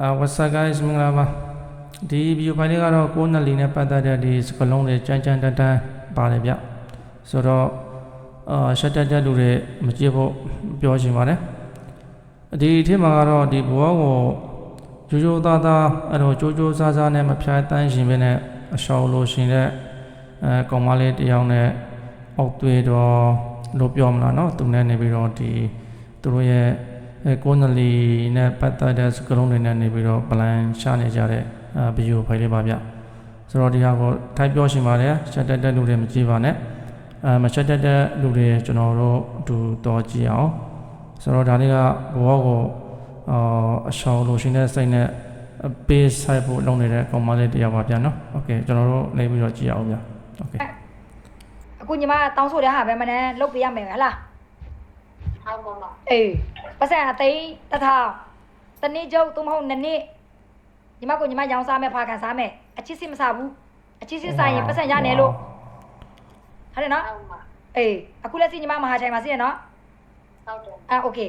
အာ what's up guys မင်္ဂလာပါဒီ video file လေးကတော့ကိုယ်နှစ်လီနဲ့ပတ်သက်တဲ့ဒီစကလုံးတွေကြမ်းကြမ်းတန်းတန်းပါတယ်ဗျဆိုတော့အာရှက်တက်တဲ့လူတွေမကြည့်ဖို့ပြောချင်ပါတယ်ဒီအထက်မှာကတော့ဒီဘဝကိုရိုးရိုးသားသားအဲ့တော့ကြိုးကြိုးစားစားနဲ့မဖြားတန်းရှင်ပဲနဲ့အရှောင်လို့ရှင်တဲ့အဲကောင်မလေးတစ်ယောက်နဲ့အောက်သွေးတော့လို့ပြောမလားเนาะသူနဲ့နေပြီးတော့ဒီသူတို့ရဲ့ အဲကိုနလီနဲ့ပတ်သက်တဲ့စကလုံးတွေနဲ့နေပြီးတော့ပလန်ရှာနေကြတဲ့အာဗီဒီယိုဖိုင်လေးပါဗျဆိုတော့ဒီဟာကိုထိုက်ပြောရှင်ပါတယ်ချက်တက်တဲ့လူတွေမကြည့်ပါနဲ့အဲမချက်တက်တဲ့လူတွေကျွန်တော်တို့အတူတော်ကြည့်အောင်ဆိုတော့ဒါလေးကဘဝကိုအာအရှောင်လို့ရှင်တဲ့စိတ်နဲ့ပေးဆိုင်ဖို့လုပ်နေတဲ့ကောင်မလေးတစ်ယောက်ပါဗျနော်โอเคကျွန်တော်တို့လေးပြီးတော့ကြည့်အောင်ဗျโอเค အခုညီမတောင်းဆိုတဲ့ဟာပဲမနဲ့လုတ်ပေးရမယ်ဟဟလား ဟုတ်ပါမ အေးပတ်စံအသိန်းတစ်ထောင်တနေ့ကျုပ်သို့မဟုတ်နှစ်နေ့ညီမကိုညီမရောင်းစားမယ်ဖာခံစားမယ်အချစ်စစ်မစားဘူးအချစ်စစ်စားရင်ပတ်စံရနေလို့ဟုတ်တယ်နော် ဟုတ်ပါ အေးအခုလက်စီညီမမဟာချိုင်မှာစီးရနော် ဟုတ်တယ် အာโอเค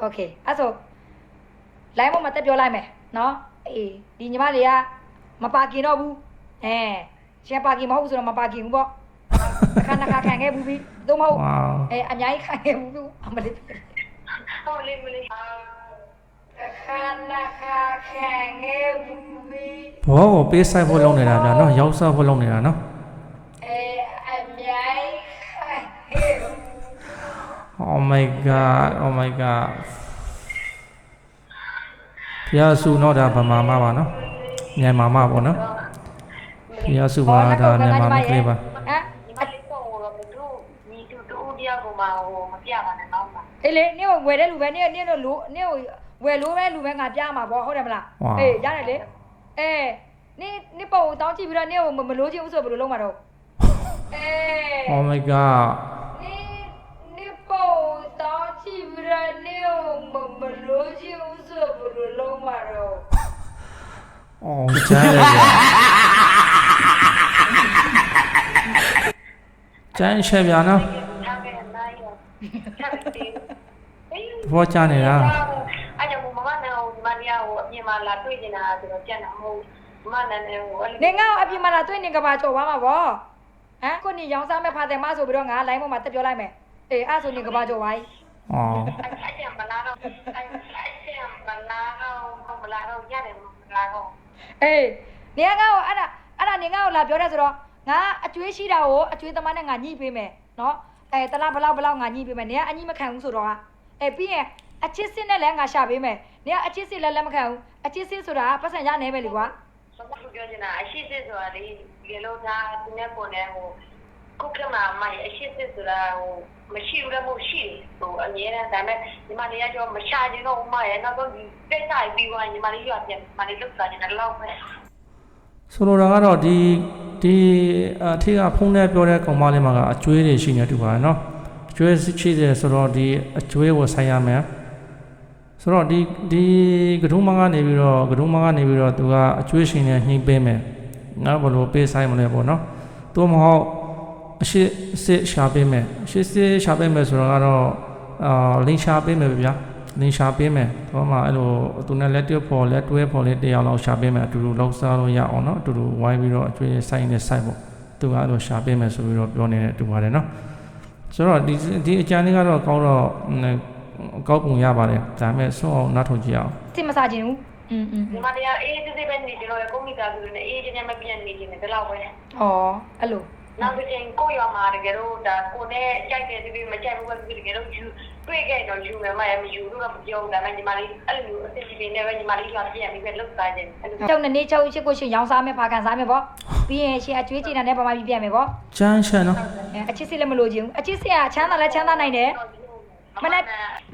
โอเคအဲ့ဆိုလိုင်းပေါ်မှာတက်ပြောလိုက်မယ်နော်အေးဒီညီမတွေကမပါကင်တော့ဘူးအဲရှယ်ပါကင်မဟုတ်ဘူးဆိုတော့မပါကင်ဘူးပေါ့ တစ်ခါနှစ်ခါခံခဲ့ဘူးပြီသို့မဟုတ်ဝေါအဲအများကြီးခံခဲ့ဘူးဘူးအမလေးဟုတ်လေးမလေးခန္ဓာခါခံခဲ့ဘူးပြီဘဝကိုပေးဆိုင်ဖို့လုပ်နေတာဗျနော်ရောက်စားဖို့လုပ်နေတာနော်အဲအများကြီးခံခဲ့ဘူး Oh my god oh my god ဖျားစုတော့ဒါဗမာမပါနော်မြန်မာမပေါ့နော်ဖျားစုပါဒါမြန်မာမကလေးပါ ဟမ် ညီမလေးကိုတော့မတို့ညီတူတူတရားကိုမှ ဟိုမပြပါနဲ့တော့ပါအေးလေနင့်ကိုဝယ်တဲ့လူပဲနင့်နင့်တို့လူနင့်ကိုဝယ်လို့ပဲလူပဲငါပြမှာပေါ့ဟုတ်တယ်မလားအေးရတယ်လေအဲနင့်နင့်ပုံကိုတောင်းကြည့်ပြီးတော့နင့်ကိုမလို့ချင်းဘူးဆိုဘယ်လိုလုပ်မှာတော့အေး Oh my god နင့်နင့်ပုံကိုတောင်းကြည့်ပြီးတော့နင့်ကိုမလို့ချင်းဘူးဆိုဘယ်လိုလုပ်မှာတော့ Oh ကျန်းတယ်ဗျကျန်းရှက်ဗျာနော် ထားခဲ့နိုင်ရောထားတယ်အေး သဘောကျနေတာအဲ့ကြောင့်မမနဲ့ဟိုညီမလေးဟိုအပြင်မှာလာတွေ့နေတာဆိုတော့ကြက်တာမဟုတ်မနဲ့နဲ့ဟိုအဲ့နေငါ့ကိုအပြင်မှာလာတွေ့နေကပါကြော်သွားမှာဗောဟမ်ကိုနေရောင်းစားမဲ့ဖာတယ်မဆိုပြီးတော့ငါလိုင်းပေါ်မှာတက်ပြောလိုက်မယ်အေးအဲ့ဆိုနေကပါကြော်သွား Oh အဲ့ကျမလာတော့အဲ့ကျမလာတော့မလာတော့ရတယ်မလာတော့အေးနေငါ့ကိုအဲ့ဒါအဲ့ဒါနေငါ့ကိုလာပြောတယ်ဆိုတော့ငါအကျွေးရှိတာကိုအကျွေးသမားနဲ့ငါညှိပေးမယ်နော် အဲတလားဘလောက်ဘလောက်ငါညှိပေးမယ်နေကအညှိမခံဘူးဆိုတော့အဲပြီးရင်အချစ်စစ်နဲ့လည်းငါရှာပေးမယ်နေကအချစ်စစ်လည်းလက်မခံဘူးအချစ်စစ်ဆိုတာပတ်စံရနေပဲလေကွာစမသူပြောနေတာအရှိစစ်ဆိုတာလေဒီလိုသားသူနဲ့ပုံနဲ့ဟိုခုကမှမအရှိစစ်ဆိုတာဟိုမရှိဘူးလည်းမဟုတ်ရှိဟိုအငြင်းတဲ့ဒါပေမဲ့ညီမလေးကကြောမရှာခြင်းတော့ဥမရဲ့နောက်တော့ဒီတိတ်ဆိုင်ပြီးသွားညီမလေးရွာပြန်ညီမလေးလုတ်စားခြင်းတော့ပဲဆိုလိုတာကတော့ဒီ ဒီအထက်ကဖုန်းနဲ့ပြောတဲ့ကောင်မလေးမှာကအကျွေးတွေရှိနေတူပါတယ်နော်အကျွေးရှိတယ်ဆိုတော့ဒီအကျွေးကိုဆိုင်ရမယ်ဆိုတော့ဒီဒီကထုံးမကနေပြီးတော့ကထုံးမကနေပြီးတော့သူကအကျွေးရှင်နဲ့ညှိပေးမယ်ငါဘလို့ပေးဆိုင်မလဲပေါ့နော်သူမဟုတ်အရှိစစ်ရှာပေးမယ်အရှိစစ်ရှာပေးမယ်ဆိုတော့ကတော့အာလင်းရှာပေးမယ်ဗျာ လင်းရှာပေးမယ်ဟောမှာအဲ့လိုသူနဲ့လက်တွဲဖို့လက်တွဲဖို့လေးတရားလောက်ရှာပေးမယ်အတူတူလောက်စားလို့ရအောင်နော်အတူတူဝိုင်းပြီးတော့အကျွေးဆိုင်နဲ့ဆိုင်ဖို့သူကအဲ့လိုရှာပေးမယ်ဆိုပြီးတော့ပြောနေတဲ့အတူပါတယ်နော်ဆိုတော့ဒီဒီအကြံလေးကတော့ကောင်းတော့ကောက်ပုံရပါတယ်ဒါပေမဲ့ဆုံးအောင်နားထောင်ကြည့်အောင် စစ်မစားခြင်းဘူးอืมอืม ညီမလေးကအေးစစ်စစ်ပဲနေကြလို့ကွန်ပျူတာဆိုနေအေးချင်းချင်းမပြတ်နေခြင်းတယ်တော့ပဲ ဩအဲ့လို နောက်တစ်ချိန်ကိုရွာမှာတကယ်တော့ဒါကိုနဲ့ကြိုက်တယ်ဒီမကြိုက်ဘူးပဲတကယ်တော့ယူ တွေ့ခဲ့တော့ယူမယ်မရမယူလို့တော့မပြောဘူးဒါပေမဲ့ညီမလေးအဲ့လိုအစ်စ်ပြင်းနေပဲညီမလေးရွာပြန်ပြီးပဲလုတ်စားခြင်းအဲ့လိုကျောင်းနေချုပ်ရှိကိုရှင်ရောင်းစားမယ်ဖာခံစားမယ်ဗောပြီးရင်ရှင်အကျွေးကျင်တာနဲ့ပမာပြီးပြန်မယ်ဗောကျန်းချက်နော်အဲအချစ်စစ်လည်းမလို့ခြင်းဘူးအချစ်စစ်ကချမ်းသာလည်းချမ်းသာနိုင်တယ်မနဲ့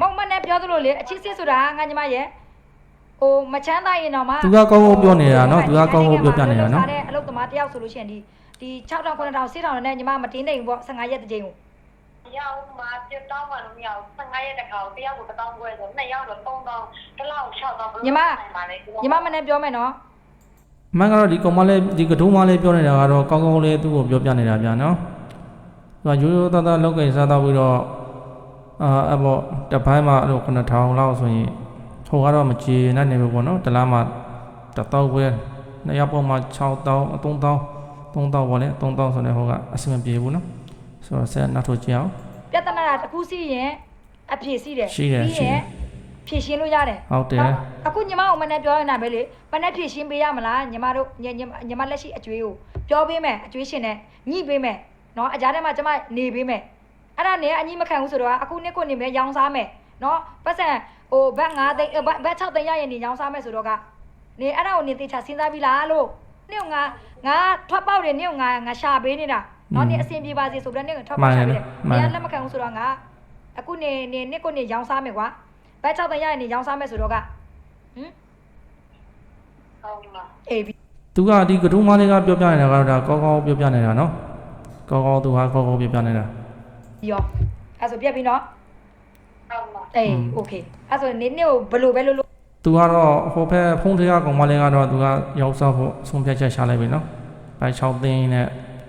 မုံမနဲ့ပြောသလိုလေအချစ်စစ်ဆိုတာငါညီမရဲ့ဟိုမချမ်းသာရင်တော့မှသူကကောင်းကောင်းပြောနေတာနော်သူကကောင်းကောင်းပြောပြနေတာနော်အလုပ်သမားတယောက်ဆိုလို့ရှိရင်ဒီဒီ6000 9000 6000နဲ့ညီမမတင်းနေဘူးဗော15ရက်တစ်ချိန်ကို ရောက်မှာပြတောင်းမှလို့မရဘူး15ရက်တခါတယောက်ကို1000ခွဲဆို2ယောက်တော့3000တစ်လောက်6000ညီမညီမမနဲ့ပြောမယ်နော်အမှန်ကတော့ဒီကောင်မလေးဒီကထုံးမလေးပြောနေတာကတော့ကောင်းကောင်းလေးသူ့ကိုပြောပြနေတာဗျာနော်သူကရိုးရိုးသားသားလောက်ကိစားတော့ပြီးတော့အာအဘောတစ်ပိုင်းမှာအဲ့လို9000လောက်ဆိုရင်ဟိုကတော့မကြေနဲ့နေဘူးပေါ့နော်တစ်လားမှတစ်တောက်ပဲနှစ်ယောက်ပေါ်မှာ6တောင်း3000 3000ပေါ့လေ3000ဆိုတဲ့ဟိုကအဆင်မပြေဘူးနော် ဆိုတော့ဆက်နောက်ထုတ်ကြည့်အောင်ပြဿနာတစ်ခုစီရင်အဖြေစီတယ်ရှိတယ်ပြီးရှိတယ်ရင်ဖြေရှင်းလို့ရတယ်ဟုတ်တယ်နော်အခုညီမအောင်မနဲ့ပြောနေတာပဲလေမနဲ့ဖြေရှင်းပေးရမလားညီမတို့ညီညီညီမလက်ရှိအကျွေးကိုပြောပေးမယ်အကျွေးရှင်နဲ့ညှိပေးမယ်နော်အကြားထဲမှာကျမနေပေးမယ်အဲ့ဒါနဲ့အညီမခံဘူးဆိုတော့အခုနှစ်ခုနေမယ်ရောင်းစားမယ်နော်ပတ်စံဟိုဘတ်9သိန်းဘတ်ဘတ်6သိန်းရရင်နေရောင်းစားမယ်ဆိုတော့ကနေအဲ့ဒါကိုနေတေချာစဉ်းစားပြီလားလို့နေ့ကငါငါထွက်ပေါက်တယ်နေ့ကငါငါရှာပေးနေတာ နော်နေအဆင်ပြေပါစေဆိုပြီးတော့နေ့ကထွက်ပေါက်ရှာပေးတယ်နေကလက်မခံဘူးဆိုတော့ငါအခုနေနေနေ့ကိုနေရောင်းစားမယ်ကွာဘတ်6သိန်းရရင်နေရောင်းစားမယ်ဆိုတော့ကဟင် ဟုတ်လား အေးပြီ သူကဒီကဒူးမလေးကပြောပြနေတာကတော့ဒါကောကောပြောပြနေတာနော်ကောကောသူဟာကောကောပြောပြနေတာ ရောအဲ့ဆိုပြက်ပြီနော် ဟုတ်လား အေးโอเคအဲ့ဆိုနေနေ့ကိုဘယ်လိုပဲလုပ်လို့ သူကတော့ဟိုဘက်ဖုန်းထဲကကောင်မလေးကတော့သူကရောက်စားဖို့ဆုံးဖြတ်ချက်ရှာလိုက်ပြီနော်ဘိုင်6သိန်းနဲ့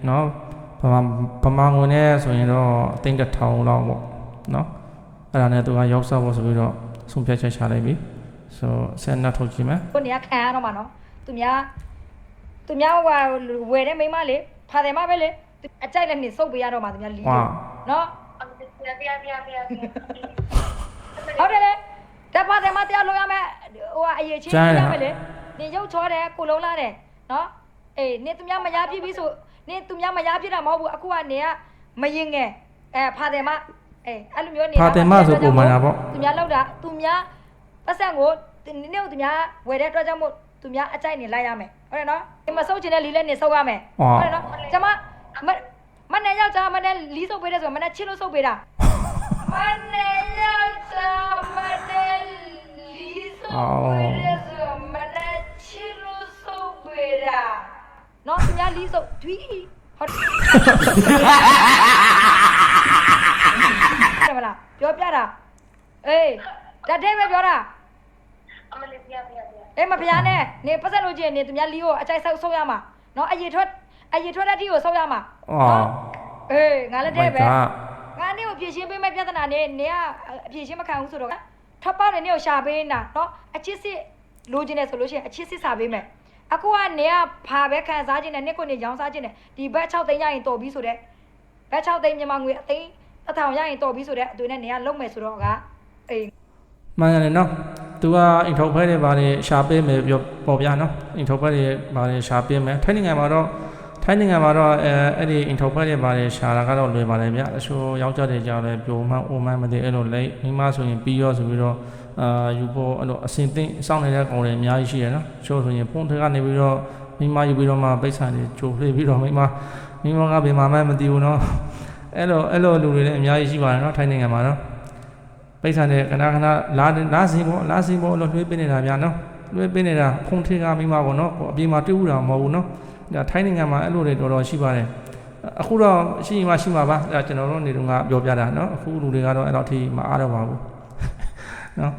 နော် ဗမာဗမာငွေနဲ့ဆိုရင်တော့အသိန်းတစ်ထောင်လောက်ပေါ့နော်အဲ့ဒါနဲ့သူကရောက်စားဖို့ဆိုပြီးတော့ဆုံးဖြတ်ချက်ရှာလိုက်ပြီဆိုဆက်နောက်ထုတ်ကြည့်မယ်ကိုနေကခံရတော့မှာနော်သူများသူများဟိုဝယ်တဲ့မိန်းမလေးဖာတယ်မပဲလေအကြိုက်လည်းနေစုပ်ပေးရတော့မှာသူများလီးဝါနော်အမပြပြပြပြပြဟုတ်တယ်လေတက်ဖာတယ်မတရားလို့ရမယ်ဟိုအရေးချင်းရမယ်လေနေရုပ်ချောတယ်ကိုလုံးလာတယ်နော်အေးနေသူများမရဖြစ်ပြီဆို နေသူများမရဖြစ်တာမဟုတ်ဘူးအခုကနေကမရင်ငယ်အဲဖာတယ်မအေးအဲ့လိုမျိုးနေဖာတင်မဆိုပုံမှန်တာပေါ့သူများလောက်တာသူများပတ်စံကိုနည်းနည်းသူများဝယ်တဲ့အတွက်ကြောင့်မို့သူများအကြိုက်နေလိုက်ရမယ်ဟုတ်တယ်နော်ဒီမဆုပ်ချင်တဲ့လီလည်းနေဆုပ်ရမယ်ဟောဟုတ်တယ်နော်ကျမမမနဲ့ယောက်ျားမနဲ့လီဆုပ်ပေးတယ်ဆိုမနဲ့ချစ်လို့ဆုပ်ပေးတာမနဲ့ယောက်ျားမနဲ့လီဆုပ်ပေးတယ်ဆိုမနဲ့ချစ်လို့ဆုပ်ပေးတာ နော်သူများလီဆုပ်ဒွီဟုတ်တယ်မလားပြောပြတာအေးတတဲ့ပဲပြောတာအမလေးပြပြပြအေးမဖျားနဲ့နေပတ်သက်လို့ချင်းနေသူများလီကိုအကြိုက်ဆောက်ဆုပ်ရမှာနော်အရင်ထွက်အရင်ထွက်တဲ့အထိကိုဆုပ်ရမှာအော်အေးငါလည်းတဲ့ပဲကငါနေ့ကိုဖြည့်ရှင်းပေးမဲ့ပြဿနာနဲ့နေကအဖြည့်ရှင်းမခံဘူးဆိုတော့ထပ်ပေါက်နေနေ့ကိုရှာပေးနေတာနော်အချစ်စစ်လိုချင်တယ်ဆိုလို့ရှိရင်အချစ်စစ်စာပေးမယ် အခုကနေကဖာပဲခံစားခြင်းနဲ့နေ့ကိုနေရောင်းစားခြင်းနဲ့ဒီဘက်6သိန်းရရင်တော်ပြီဆိုတဲ့ဘက်6သိန်းမြန်မာငွေအသိန်းအထောင်ရရင်တော်ပြီဆိုတဲ့အတွေ့နဲ့နေကလုံးမယ်ဆိုတော့ကအေးမှန်တယ်နော်သူကအိမ်ထောက်ဖဲတွေဘာတွေရှာပေးမယ်ပြောပေါ်ပြနော်အိမ်ထောက်ဖဲတွေဘာတွေရှာပေးမယ်ထိုင်းနိုင်ငံမှာတော့ထိုင်းနိုင်ငံမှာတော့အဲအဲ့ဒီအိမ်ထောက်ဖဲတွေဘာတွေရှာတာကတော့လွယ်ပါတယ်ဗျအချို့ယောက်ျားတွေကြောင့်လည်းပြိုမှန်းအိုမှန်းမသိအဲ့လိုလိမိန်းမဆိုရင်ပြီးရောဆိုပြီးတော့ အာယူဖို့အဲ့လိုအစင်သိစောင့်နေတဲ့ကောင်တွေအများကြီးရှိရနော်ချို့ဆိုရင်ဖုန်းထဲကနေပြီးတော့မိန်းမယူပြီးတော့မှပိတ်ဆန်တွေကြိုလှေးပြီးတော့မိန်းမမိန်းမကဘယ်မှာမှမသိဘူးနော်အဲ့လိုအဲ့လိုလူတွေလည်းအများကြီးရှိပါတယ်နော်ထိုင်းနိုင်ငံမှာနော်ပိတ်ဆန်တဲ့ခဏခဏလာလာစင်ပေါ့လာစင်ပေါ့လို့နှွေးပေးနေတာဗျာနော်နှွေးပေးနေတာဖုန်ထေကမိမပေါ့နော်အပြင်မှာတွေ့ဦးတာမဟုတ်ဘူးနော်ဒါထိုင်းနိုင်ငံမှာအဲ့လိုတွေတော်တော်ရှိပါတယ်အခုတော့ရှိမှရှိမှာပါဒါကျွန်တော်တို့နေတော့ကပြောပြတာနော်အခုလူတွေကတော့အဲ့တော့ထိမအားတော့ပါဘူး နော်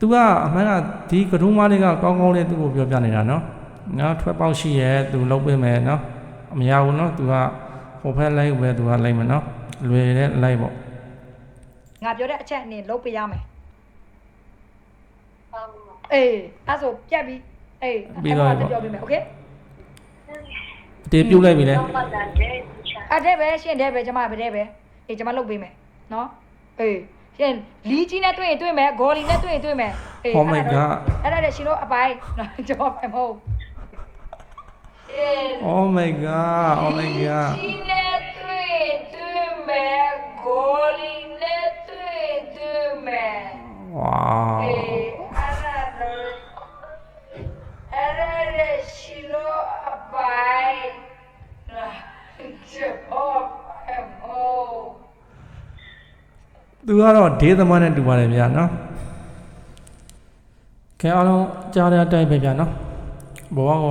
သူကအမှန်ကဒီကဒုံးမလေးကကောင်းကောင်းလေးသူ့ကိုပြောပြနေတာနော်နော်ထွက်ပေါက်ရှိရဲသူလုံးပေးမယ်နော်အမရဘူးနော်သူကဟိုဖက်လိုက်ပဲသူကလိုက်မယ်နော်လွယ်တဲ့လိုက်ပေါ့ ငါပြောတဲ့အချက်အနေလုံးပေးရမယ် ဟုတ် အေးအဲ့ဆိုပြတ်ပြီအေး ပြီးတော့ အဲ့ ပေါ့ ပြောပေးမယ်โอเค အတေးပြုတ်လိုက်ပြီလေ တော့ပါတဲ့ချာ အဲ့တဲ့ပဲရှင်းတဲ့ပဲကျမပဲတဲ့ပဲအေးကျမလုပ်ပေးမယ်နော်အေး ရှင်းလီကြီးနဲ့တွေ့ရင်တွေ့မယ်ဂေါ်လီနဲ့တွေ့ရင်တွေ့မယ်အေး Oh my god အဲ့ဒါလည်းရှင်တို့အပိုင်းနော်ကျမပဲမဟုတ်အေး Oh my god Oh my god ကြီးနဲ့တွေ့တွေ့မယ်ဂေါ်လီနဲ့တွေ့တွေ့မယ် Wow အေးအဲ့ဒါ သူကတော့ဒေးသမားနဲ့တူပါတယ်ဗျာနော်ကဲအားလုံးကြားတဲ့အတိုင်းပဲဗျာနော်ဘောက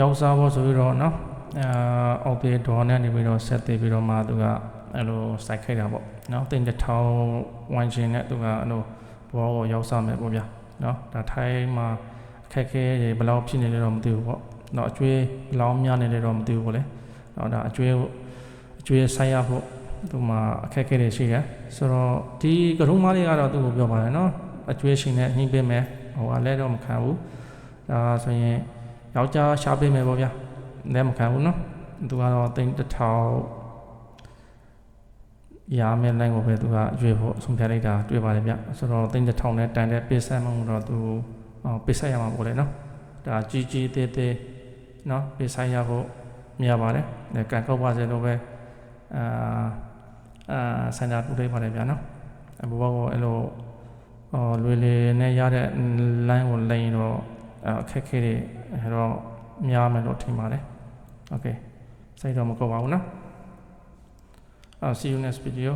ရောက်စားဖို့ဆိုပြီးတော့နော်အာအော်ပေဒေါ်နဲ့နေပြီးတော့ဆက်တည်ပြီးတော့မှသူကအဲ့လိုစိုက်ခိုက်တာပေါ့နော်တင်တစ်ထောင်ဝိုင်းချင်းနဲ့သူကအဲ့လိုဘောကိုရောက်စားမယ်ပေါ့ဗျာနော်ဒါထိုင်းမှာအခက်ခဲတွေဘယ်လောက်ဖြစ်နေလဲတော့မသိဘူးပေါ့နော်အကျွေးဘယ်လောက်များနေလဲတော့မသိဘူးပေါ့လေနော်ဒါအကျွေးအကျွေးဆိုင်ရဖို့ သူမှာအခက်အခဲတွေရှိတယ်ဆိုတော့ဒီကရုံးမလေးကတော့သူ့ကိုပြောပါတယ်နော်အကျွေးရှင်နဲ့ညှိပေးမယ်ဟိုကလည်းတော့မခံဘူးဒါဆိုရင်ယောက်ျားရှာပေးမယ်ပေါ့ဗျာလည်းမခံဘူးနော်သူကတော့တိန်းတစ်ထောင်ရာမဲ့လိုင်းကိုပဲသူကရွေးဖို့အဆုံးဖြတ်လိုက်တာတွေ့ပါတယ်ဗျဆိုတော့တိန်းတစ်ထောင်နဲ့တန်တဲ့ပေးဆက်မှုတော့သူအော်ပေးဆက်ရမှာပေါ့လေနော်ဒါကြီးကြီးသေးသေးနော်ပေးဆက်ရဖို့မြင်ရပါတယ်ဒါကန်ကောက်ပါစေလို့ပဲအာ အာစန္ဒာတူလိုက်ပါတယ်ဗျာနော်အဘဘကိုအဲ့လိုအော်လွေလေနဲ့ရတဲ့ line ကိုလိန်တော့အဲ့အခက်ခဲတွေအဲ့တော့များမယ်လို့ထင်ပါတယ် okay စိတ်တော့မကောက်ပါဘူးနော်အော် see you next video